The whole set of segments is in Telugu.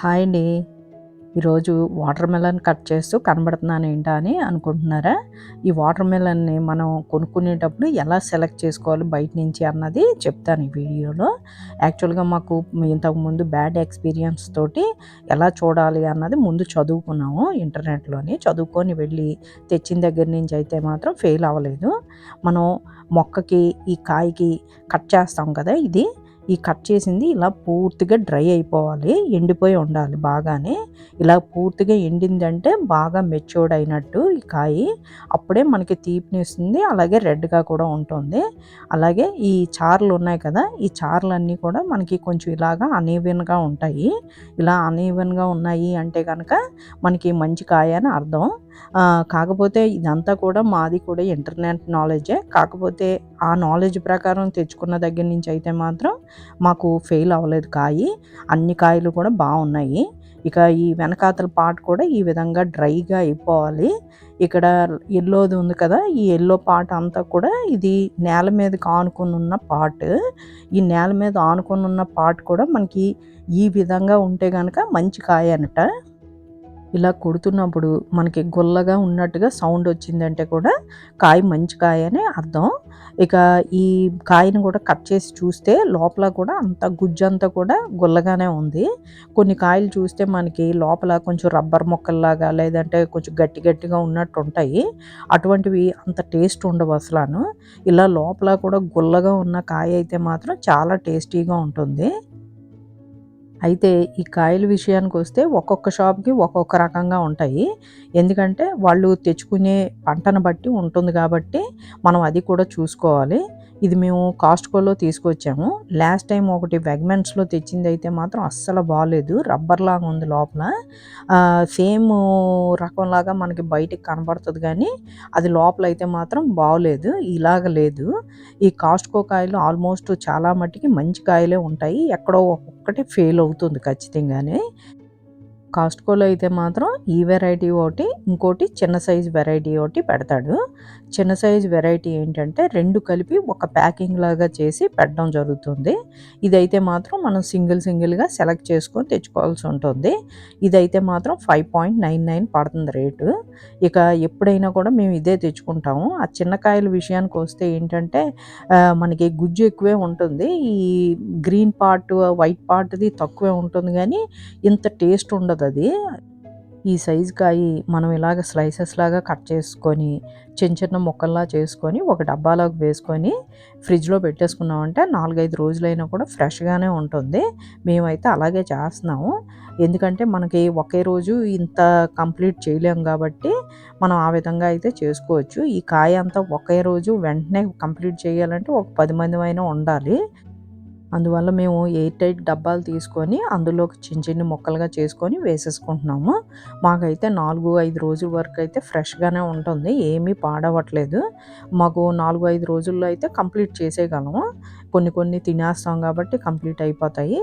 హాయ్ అండి. ఈరోజు వాటర్ మెలన్ కట్ చేస్తూ కనబడుతున్నాను ఏంటా అని అనుకుంటున్నారా? ఈ వాటర్ మెలన్ని మనం కొనుక్కునేటప్పుడు ఎలా సెలెక్ట్ చేసుకోవాలి బయట నుంచి అన్నది చెప్తాను ఈ వీడియోలో. యాక్చువల్గా మాకు ఇంతకుముందు బ్యాడ్ ఎక్స్పీరియన్స్ తోటి ఎలా చూడాలి అన్నది ముందు చదువుకున్నాము ఇంటర్నెట్లోని. చదువుకొని వెళ్ళి తెచ్చిన దగ్గర నుంచి అయితే మాత్రం ఫెయిల్ అవ్వలేదు. మనం మొక్కకి ఈ కాయకి కట్ చేస్తాం కదా ఇది. ఈ కట్ చేసింది ఇలా పూర్తిగా డ్రై అయిపోవాలి ఎండిపోయి ఉండాలి బాగానే. ఇలా పూర్తిగా ఎండిందంటే బాగా మెచ్యూర్డ్ అయినట్టు ఈ కాయ. అప్పుడే మనకి తీపినిస్తుంది అలాగే రెడ్గా కూడా ఉంటుంది. అలాగే ఈ చార్లు ఉన్నాయి కదా ఈ చార్లన్నీ కూడా మనకి కొంచెం ఇలాగా అనీవెన్గా ఉంటాయి. ఇలా అనీవెన్గా ఉన్నాయి అంటే కనుక మనకి మంచి కాయ అని అర్థం. కాకపోతే ఇదంతా కూడా మాది కూడా ఇంటర్నెట్ నాలెడ్జే. కాకపోతే ఆ నాలెడ్జ్ ప్రకారం తెచ్చుకున్న దగ్గర నుంచి అయితే మాత్రం మాకు ఫెయిల్ అవ్వలేదు కాయి. అన్ని కాయలు కూడా బాగున్నాయి. ఇక ఈ వెనకాతల పార్ట్ కూడా ఈ విధంగా డ్రైగా అయిపోవాలి. ఇక్కడ ఎల్లోది ఉంది కదా ఈ ఎల్లో పార్ట్ అంతా కూడా ఇది నేల మీదకి ఆనుకొని ఉన్న పార్ట్. ఈ నేల మీద ఆనుకొని ఉన్న పార్ట్ కూడా మనకి ఈ విధంగా ఉంటే కనుక మంచి కాయ అనట ఇలా కొడుతున్నప్పుడు మనకి గుల్లగా ఉన్నట్టుగా సౌండ్ వచ్చిందంటే కూడా కాయ మంచి కాయ అని అర్థం. ఇక ఈ కాయను కూడా కట్ చేసి చూస్తే లోపల కూడా అంత గుజ్జంతా కూడా గుల్లగానే ఉంది. కొన్ని కాయలు చూస్తే మనకి లోపల కొంచెం రబ్బర్ మొక్కల్లాగా లేదంటే కొంచెం గట్టి గట్టిగా ఉన్నట్టు ఉంటాయి. అటువంటివి అంత టేస్ట్ ఉండవు అసలు ఇలా లోపల కూడా గుల్లగా ఉన్న కాయ అయితే మాత్రం చాలా టేస్టీగా ఉంటుంది. అయితే ఈ కాయల విషయానికి వస్తే ఒక్కొక్క షాప్కి ఒక్కొక్క రకంగా ఉంటాయి. ఎందుకంటే వాళ్ళు తెచ్చుకునే పంటను బట్టి ఉంటుంది కాబట్టి మనం అది కూడా చూసుకోవాలి. ఇది మేము కాస్ట్కోలో తీసుకొచ్చాము. లాస్ట్ టైం ఒకటి వెగ్మెంట్స్లో తెచ్చింది అయితే మాత్రం అస్సలు బాగాలేదు రబ్బర్ లాగా ఉంది లోపల. సేమ్ రకంలాగా మనకి బయటికి కనబడుతుంది కానీ అది లోపల అయితే మాత్రం బాగోలేదు ఇలాగ లేదు. ఈ కాస్ట్కో కాయలు ఆల్మోస్ట్ చాలా మట్టికి మంచి కాయలే ఉంటాయి. ఎక్కడో ఒక్కటి ఫెయిల్ అవుతుంది ఖచ్చితంగానే. కాస్ట్కోలో అయితే మాత్రం ఈ వెరైటీ ఒకటి ఇంకోటి చిన్న సైజ్ వెరైటీ ఒకటి పెడతాడు. చిన్న సైజ్ వెరైటీ ఏంటంటే రెండు కలిపి ఒక ప్యాకింగ్ లాగా చేసి పెట్టడం జరుగుతుంది. ఇదైతే మాత్రం మనం సింగిల్ సింగిల్గా సెలెక్ట్ చేసుకొని తెచ్చుకోవాల్సి ఉంటుంది. ఇదైతే మాత్రం ఫైవ్ పాయింట్ నైన్ నైన్ పడుతుంది రేటు. ఇక ఎప్పుడైనా కూడా మేము ఇదే తెచ్చుకుంటాము. ఆ చిన్నకాయల విషయానికి వస్తే ఏంటంటే మనకి గుజ్జు ఎక్కువే ఉంటుంది. ఈ గ్రీన్ పార్ట్ వైట్ పార్ట్ది తక్కువే ఉంటుంది కానీ ఇంత టేస్ట్ ఉండదు. అది ఈ సైజు కాయ మనం ఇలాగ స్లైసెస్ లాగా కట్ చేసుకొని చిన్న చిన్న ముక్కల్లా చేసుకొని ఒక డబ్బాలోకి వేసుకొని ఫ్రిడ్జ్లో పెట్టేసుకున్నామంటే నాలుగైదు రోజులైనా కూడా ఫ్రెష్గానే ఉంటుంది. మేమైతే అలాగే చేస్తున్నాము. ఎందుకంటే మనకి ఒకే రోజు ఇంత కంప్లీట్ చేయలేము కాబట్టి మనం ఆ విధంగా అయితే చేసుకోవచ్చు. ఈ కాయ అంతా ఒకే రోజు వెంటనే కంప్లీట్ చేయాలంటే ఒక పది మంది అయినా ఉండాలి. అందువల్ల మేము ఎయిట్ టైట్ డబ్బాలు తీసుకొని అందులోకి చిన్న చిన్న ముక్కలుగా చేసుకొని వేసేసుకుంటున్నాము. మాకైతే నాలుగు ఐదు రోజుల వరకు అయితే ఫ్రెష్గానే ఉంటుంది. ఏమీ పాడవట్లేదు. మాకు నాలుగు ఐదు రోజుల్లో అయితే కంప్లీట్ చేసేయగలము. కొన్ని కొన్ని తినేస్తాం కాబట్టి కంప్లీట్ అయిపోతాయి.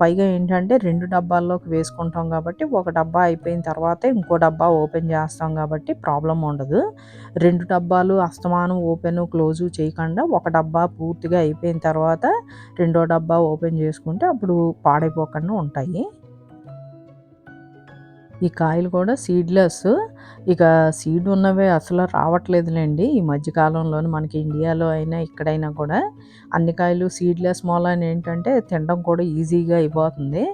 పైగా ఏంటంటే రెండు డబ్బాల్లోకి వేసుకుంటాం కాబట్టి ఒక డబ్బా అయిపోయిన తర్వాత ఇంకో డబ్బా ఓపెన్ చేస్తాం కాబట్టి ప్రాబ్లం ఉండదు. రెండు డబ్బాలు అస్తమానం ఓపెన్ క్లోజు చేయకుండా ఒక డబ్బా పూర్తిగా అయిపోయిన తర్వాత రెండో డబ్బా ఓపెన్ చేసుకుంటే అప్పుడు పాడైపోకుండా ఉంటాయి. ఈ కాయలు కూడా సీడ్లెస్. ఇక సీడ్ ఉన్నవే అసలు రావట్లేదులేండి. ఈ మధ్యకాలంలో మనకి ఇండియాలో అయినా ఇక్కడైనా కూడా అన్ని కాయలు సీడ్లెస్ మూలన ఏంటంటే తినడం కూడా ఈజీగా అయిపోతుంది.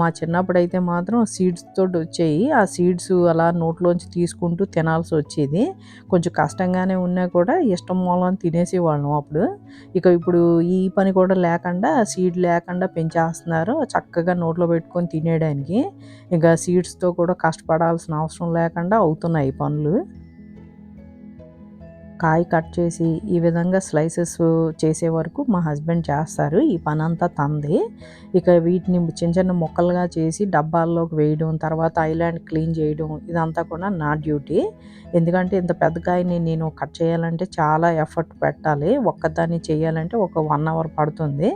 మా చిన్నప్పుడు అయితే మాత్రం సీడ్స్ తోటి వచ్చాయి. ఆ సీడ్స్ అలా నోట్లోంచి తీసుకుంటూ తినాల్సి వచ్చేది. కొంచెం కష్టంగానే ఉన్నా కూడా ఇష్టం మూలం తినేసేవాళ్ళం అప్పుడు. ఇక ఇప్పుడు ఈ పని కూడా లేకుండా సీడ్ లేకుండా పెంచేస్తున్నారు. చక్కగా నోట్లో పెట్టుకొని తినేయడానికి. ఇంకా సీడ్స్తో కూడా కష్టపడాల్సిన అవసరం లేకుండా అవుతున్నాయి పనులు. కాయ కట్ చేసి ఈ విధంగా స్లైసెస్ చేసే వరకు మా హస్బెండ్ చేస్తారు. ఈ పని అంతా తంది ఇక వీటిని చిన్న చిన్న ముక్కలుగా చేసి డబ్బాల్లోకి వేయడం తర్వాత ఐలాండ్ క్లీన్ చేయడం ఇదంతా కూడా నా డ్యూటీ. ఎందుకంటే ఇంత పెద్ద కాయని నేను కట్ చేయాలంటే చాలా ఎఫర్ట్ పెట్టాలి. ఒక్కదాన్ని చేయాలంటే ఒక వన్ అవర్ పడుతుంది.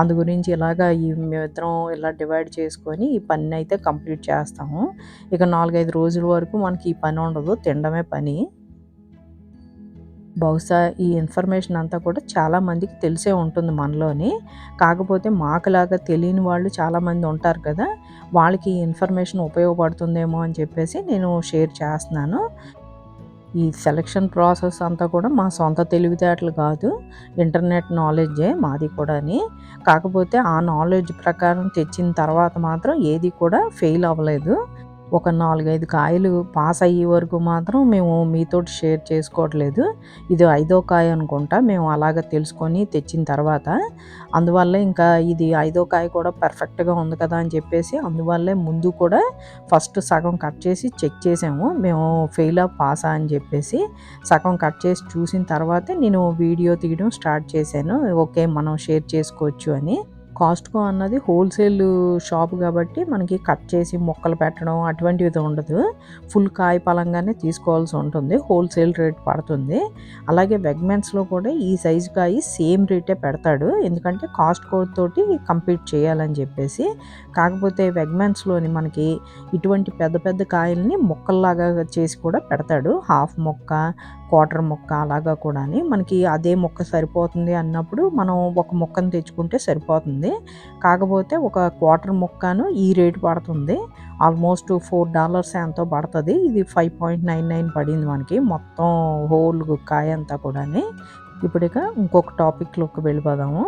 అందు గురించి ఇలాగా ఈ మేమిద్దరం ఇలా డివైడ్ చేసుకొని ఈ పని అయితే కంప్లీట్ చేస్తాము. ఇక నాలుగైదు రోజుల వరకు మనకి ఈ పని ఉండదు. తినడమే పని. బహుశా ఈ ఇన్ఫర్మేషన్ అంతా కూడా చాలామందికి తెలిసే ఉంటుంది మనలోని. కాకపోతే మాకులాగా తెలియని వాళ్ళు చాలామంది ఉంటారు కదా వాళ్ళకి ఈ ఇన్ఫర్మేషన్ ఉపయోగపడుతుందేమో అని చెప్పేసి నేను షేర్ చేస్తున్నాను. ఈ సెలక్షన్ ప్రాసెస్ అంతా కూడా మా సొంత తెలివితేటలు కాదు ఇంటర్నెట్ నాలెడ్జే మాది కూడాని. కాకపోతే ఆ నాలెడ్జ్ ప్రకారం తెచ్చిన తర్వాత మాత్రం ఏది కూడా ఫెయిల్ అవ్వలేదు. ఒక నాలుగైదు కాయలు పాస్ అయ్యే వరకు మాత్రం మేము మీతోటి షేర్ చేసుకోవట్లేదు. ఇది ఐదో కాయ అనుకుంటా. మేము అలాగ తెలుసుకొని తెచ్చిన తర్వాత అందువల్ల ఇంకా ఇది ఐదో కాయ కూడా పర్ఫెక్ట్గా ఉంది కదా అని చెప్పేసి అందువల్లే ముందు కూడా ఫస్ట్ సగం కట్ చేసి చెక్ చేసాము. మేము ఫెయిల్ ఆఫ్ పాసా అని చెప్పేసి సగం కట్ చేసి చూసిన తర్వాతే నేను వీడియో తీయడం స్టార్ట్ చేశాను. ఓకే మనం షేర్ చేసుకోవచ్చు అని. కాస్ట్కో అన్నది హోల్సేల్ షాప్ కాబట్టి మనకి కట్ చేసి మొక్కలు పెట్టడం అటువంటివి ఉండదు. ఫుల్ కాయ పలంగానే తీసుకోవాల్సి ఉంటుంది. హోల్సేల్ రేట్ పడుతుంది. అలాగే వెగ్మెన్స్లో కూడా ఈ సైజు కాయ సేమ్ రేటే పెడతాడు. ఎందుకంటే కాస్ట్కో తోటి కంపీట్ చేయాలని చెప్పేసి. కాకపోతే వెగ్మెన్స్లోని మనకి ఇటువంటి పెద్ద పెద్ద కాయల్ని మొక్కల్లాగా చేసి కూడా పెడతాడు. హాఫ్ మొక్క క్వార్టర్ మొక్క అలాగా కూడా మనకి అదే మొక్క సరిపోతుంది అన్నప్పుడు మనం ఒక మొక్కను తెచ్చుకుంటే సరిపోతుంది. కాకపోతే ఒక క్వార్టర్ ముక్కను ఈ రేటు పడుతుంది. ఆల్మోస్ట్ ఫోర్ డాలర్స్ ఎంతో పడుతుంది. ఇది ఫైవ్ పాయింట్ నైన్ నైన్ పడింది మనకి. మొత్తం హోల్ కాయ అంతా కూడా ఇప్పుడిక ఇంకొక టాపిక్లోకి వెళ్ళిపోదాము.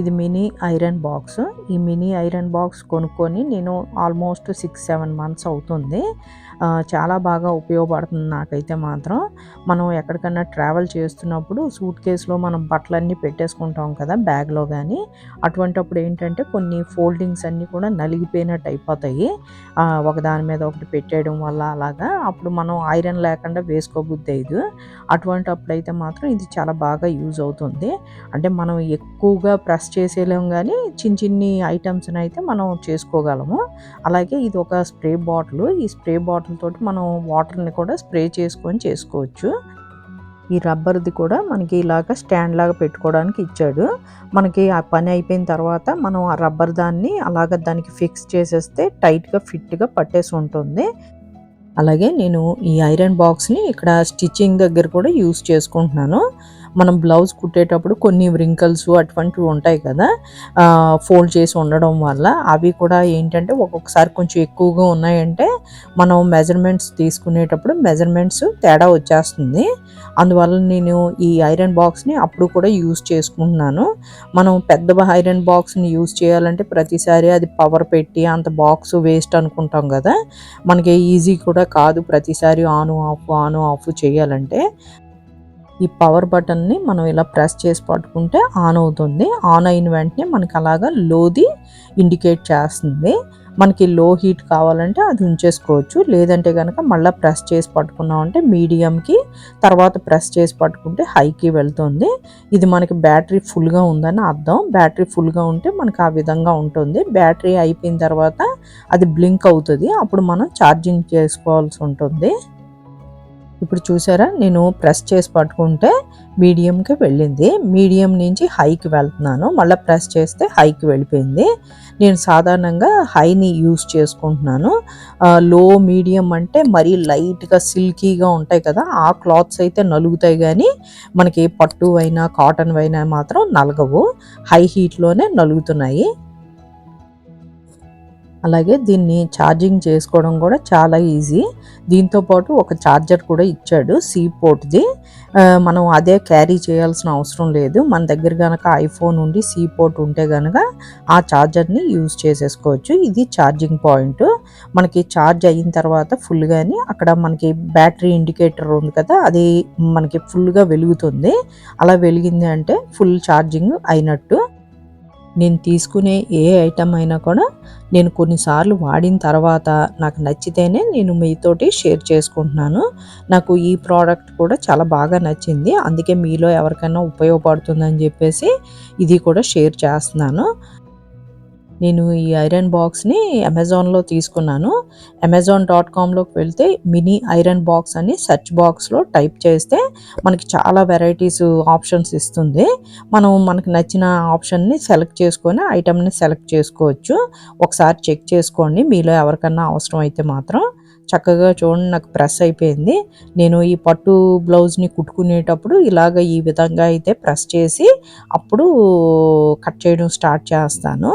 ఇది మినీ ఐరన్ బాక్స్. ఈ మినీ ఐరన్ బాక్స్ కొనుక్కొని నేను ఆల్మోస్ట్ సిక్స్ సెవెన్ మంత్స్ అవుతుంది. చాలా బాగా ఉపయోగపడుతుంది నాకైతే మాత్రం. మనం ఎక్కడికన్నా ట్రావెల్ చేస్తున్నప్పుడు సూట్ కేసులో మనం బట్టలన్నీ పెట్టేసుకుంటాం కదా బ్యాగ్లో కానీ అటువంటప్పుడు ఏంటంటే కొన్ని ఫోల్డింగ్స్ అన్నీ కూడా నలిగిపోయినట్టు అయిపోతాయి. ఒకదాని మీద ఒకటి పెట్టేయడం వల్ల అలాగా. అప్పుడు మనం ఐరన్ లేకుండా వేసుకోబుద్ది ఇది అటువంటప్పుడు అయితే మాత్రం ఇది చాలా బాగా యూజ్ అవుతుంది. అంటే మనం ఎక్కువగా ప్రెస్ చేసేలేం కానీ చిన్న చిన్ని ఐటమ్స్ని అయితే మనం చేసుకోగలము. అలాగే ఇది ఒక స్ప్రే బాటిల్ ఈ స్ప్రే బాటిల్ తోటి మనం వాటర్ని కూడా స్ప్రే చేసుకొని చేసుకోవచ్చు. ఈ రబ్బర్ది కూడా మనకి ఇలాగ స్టాండ్ లాగా పెట్టుకోవడానికి ఇచ్చాడు. మనకి ఆ పని అయిపోయిన తర్వాత మనం ఆ రబ్బర్ దాన్ని అలాగ దానికి ఫిక్స్ చేసేస్తే టైట్గా ఫిట్గా పట్టేసి ఉంటుంది. అలాగే నేను ఈ ఐరన్ బాక్స్ని ఇక్కడ స్టిచ్చింగ్ దగ్గర కూడా యూస్ చేసుకుంటున్నాను. మనం బ్లౌజ్ కుట్టేటప్పుడు కొన్ని వ్రింకల్స్ అటువంటివి ఉంటాయి కదా ఫోల్డ్ చేసి ఉండడం వల్ల అవి కూడా ఏంటంటే ఒక్కొక్కసారి కొంచెం ఎక్కువగా ఉన్నాయంటే మనం మెజర్మెంట్స్ తీసుకునేటప్పుడు మెజర్మెంట్స్ తేడా వచ్చేస్తుంది. అందువల్ల నేను ఈ ఐరన్ బాక్స్ని అప్పుడు కూడా యూజ్ చేసుకుంటున్నాను. మనం పెద్ద ఐరన్ బాక్స్ని యూజ్ చేయాలంటే ప్రతిసారి అది పవర్ పెట్టి అంత బాక్స్ వేస్ట్ అనుకుంటాం కదా మనకి ఈజీ కూడా కాదు ప్రతిసారి ఆన్ ఆఫ్ ఆన్ ఆఫ్ చేయాలంటే. ఈ పవర్ బటన్ని మనం ఇలా ప్రెస్ చేసి పట్టుకుంటే ఆన్ అవుతుంది. ఆన్ అయిన వెంటనే మనకి అలాగా లోది ఇండికేట్ చేస్తుంది. మనకి లో హీట్ కావాలంటే అది ఉంచేసుకోవచ్చు. లేదంటే కనుక మళ్ళీ ప్రెస్ చేసి పట్టుకున్నామంటే మీడియంకి తర్వాత ప్రెస్ చేసి పట్టుకుంటే హైకి వెళ్తుంది. ఇది మనకి బ్యాటరీ ఫుల్గా ఉందని అర్థం. బ్యాటరీ ఫుల్గా ఉంటే మనకి ఆ విధంగా ఉంటుంది. బ్యాటరీ అయిపోయిన తర్వాత అది బ్లింక్ అవుతుంది. అప్పుడు మనం ఛార్జింగ్ చేసుకోవాల్సి ఉంటుంది. ఇప్పుడు చూసారా? నేను ప్రెస్ చేసి పట్టుకుంటే మీడియంకి వెళ్ళింది. మీడియం నుంచి హైకి వెళ్తున్నాను. మళ్ళీ ప్రెస్ చేస్తే హైకి వెళ్ళిపోయింది. నేను సాధారణంగా హైని యూస్ చేసుకుంటున్నాను. లో మీడియం అంటే మరీ లైట్గా సిల్కీగా ఉంటాయి కదా ఆ క్లాత్స్ అయితే నలుగుతాయి కానీ మనకి పట్టు అయినా కాటన్ అయినా మాత్రం నలగవు. హై హీట్లోనే నలుగుతున్నాయి. అలాగే దీన్ని ఛార్జింగ్ చేసుకోవడం కూడా చాలా ఈజీ. దీంతో పాటు ఒక ఛార్జర్ కూడా ఇచ్చాడు సీ పోర్ట్ది. మనం అదే క్యారీ చేయాల్సిన అవసరం లేదు. మన దగ్గర కనుక ఐఫోన్ ఉండి సీ పోర్ట్ ఉంటే కనుక ఆ ఛార్జర్ని యూజ్ చేసేసుకోవచ్చు. ఇది ఛార్జింగ్ పాయింట్. మనకి ఛార్జ్ అయిన తర్వాత ఫుల్గాని అక్కడ మనకి బ్యాటరీ ఇండికేటర్ ఉంది కదా అది మనకి ఫుల్గా వెలుగుతుంది. అలా వెలిగింది అంటే ఫుల్ ఛార్జింగ్ అయినట్టు. నేను తీసుకునే ఏ ఐటమ్ అయినా కూడా నేను కొన్నిసార్లు వాడిన తర్వాత నాకు నచ్చితేనే నేను మీతోటి షేర్ చేసుకుంటున్నాను. నాకు ఈ ప్రోడక్ట్ కూడా చాలా బాగా నచ్చింది. అందుకే మీలో ఎవరికైనా ఉపయోగపడుతుందని చెప్పేసి ఇది కూడా షేర్ చేస్తున్నాను. నేను ఈ ఐరన్ బాక్స్ని అమెజాన్లో తీసుకున్నాను. అమెజాన్ డాట్ కామ్లోకి వెళ్తే మినీ ఐరన్ బాక్స్ అని సెర్చ్ బాక్స్లో టైప్ చేస్తే మనకి చాలా వెరైటీస్ ఆప్షన్స్ ఇస్తుంది. మనం మనకు నచ్చిన ఆప్షన్ని సెలెక్ట్ చేసుకొని ఐటమ్ని సెలెక్ట్ చేసుకోవచ్చు. ఒకసారి చెక్ చేసుకోండి. మీలో ఎవరికన్నా అవసరం అయితే మాత్రం చక్కగా చూడండి నాకు ప్రెస్ అయిపోయింది. నేను ఈ పట్టు బ్లౌజ్ని కుట్టుకునేటప్పుడు ఇలాగ ఈ విధంగా అయితే ప్రెస్ చేసి అప్పుడు కట్ చేయడం స్టార్ట్ చేస్తాను.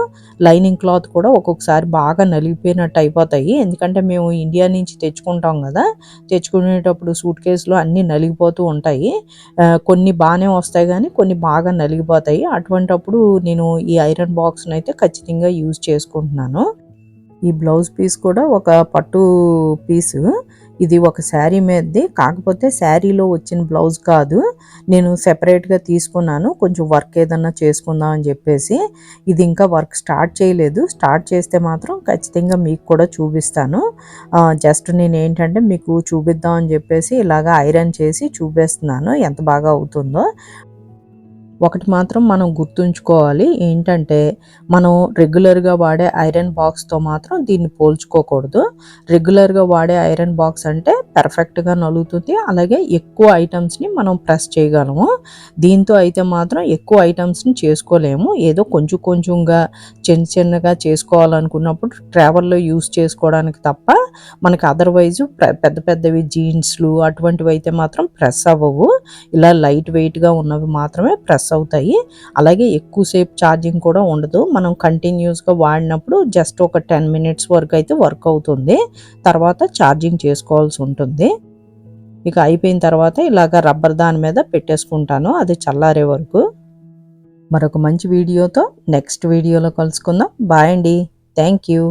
లైనింగ్ క్లాత్ కూడా ఒక్కొక్కసారి బాగా నలిగిపోయినట్టు అయిపోతాయి. ఎందుకంటే మేము ఇండియా నుంచి తెచ్చుకుంటాం కదా తెచ్చుకునేటప్పుడు సూట్ కేసులో అన్నీ నలిగిపోతూ ఉంటాయి. కొన్ని బాగానే వస్తాయి కానీ కొన్ని బాగా నలిగిపోతాయి. అటువంటప్పుడు నేను ఈ ఐరన్ బాక్స్ని అయితే ఖచ్చితంగా యూజ్ చేసుకుంటున్నాను. ఈ బ్లౌజ్ పీస్ కూడా ఒక పట్టు పీసు. ఇది ఒక శారీ మీదది. కాకపోతే శారీలో వచ్చిన బ్లౌజ్ కాదు. నేను సెపరేట్గా తీసుకున్నాను. కొంచెం వర్క్ ఏదన్నా చేసుకుందాం అని చెప్పేసి. ఇది ఇంకా వర్క్ స్టార్ట్ చేయలేదు. స్టార్ట్ చేస్తే మాత్రం ఖచ్చితంగా మీకు కూడా చూపిస్తాను. జస్ట్ నేను ఏంటంటే మీకు చూపిద్దాం అని చెప్పేసి ఇలాగ ఐరన్ చేసి చూపిస్తున్నాను. ఎంత బాగా అవుతుందో. ఒకటి మాత్రం మనం గుర్తుంచుకోవాలి ఏంటంటే మనం రెగ్యులర్గా వాడే ఐరన్ బాక్స్తో మాత్రం దీన్ని పోల్చుకోకూడదు. రెగ్యులర్గా వాడే ఐరన్ బాక్స్ అంటే పర్ఫెక్ట్గా నలుగుతుంది. అలాగే ఎక్కువ ఐటమ్స్ని మనం ప్రెస్ చేయగలము. దీంతో అయితే మాత్రం ఎక్కువ ఐటమ్స్ని చేసుకోలేము. ఏదో కొంచెం కొంచెంగా చిన్న చిన్నగా చేసుకోవాలనుకున్నప్పుడు ట్రావెల్లో యూస్ చేసుకోవడానికి తప్ప మనకి అదర్వైజ్ పెద్ద పెద్దవి జీన్స్లు అటువంటివి అయితే మాత్రం ప్రెస్ అవ్వవు. ఇలా లైట్ వెయిట్గా ఉన్నవి మాత్రమే ప్రెస్ అవుతాయి. అలాగే ఎక్కువసేపు ఛార్జింగ్ కూడా ఉండదు. మనం కంటిన్యూస్గా వాడినప్పుడు జస్ట్ ఒక టెన్ మినిట్స్ వరకు అయితే వర్క్ అవుతుంది. తర్వాత ఛార్జింగ్ చేసుకోవాల్సి ఉంటుంది. ఇక అయిపోయిన తర్వాత ఇలాగ రబ్బర్ దాని మీద పెట్టేసుకుంటాను. అది చల్లారే వరకు. మరొక మంచి వీడియోతో నెక్స్ట్ వీడియోలో కలుసుకుందాం. బాయ్ అండి. Thank you.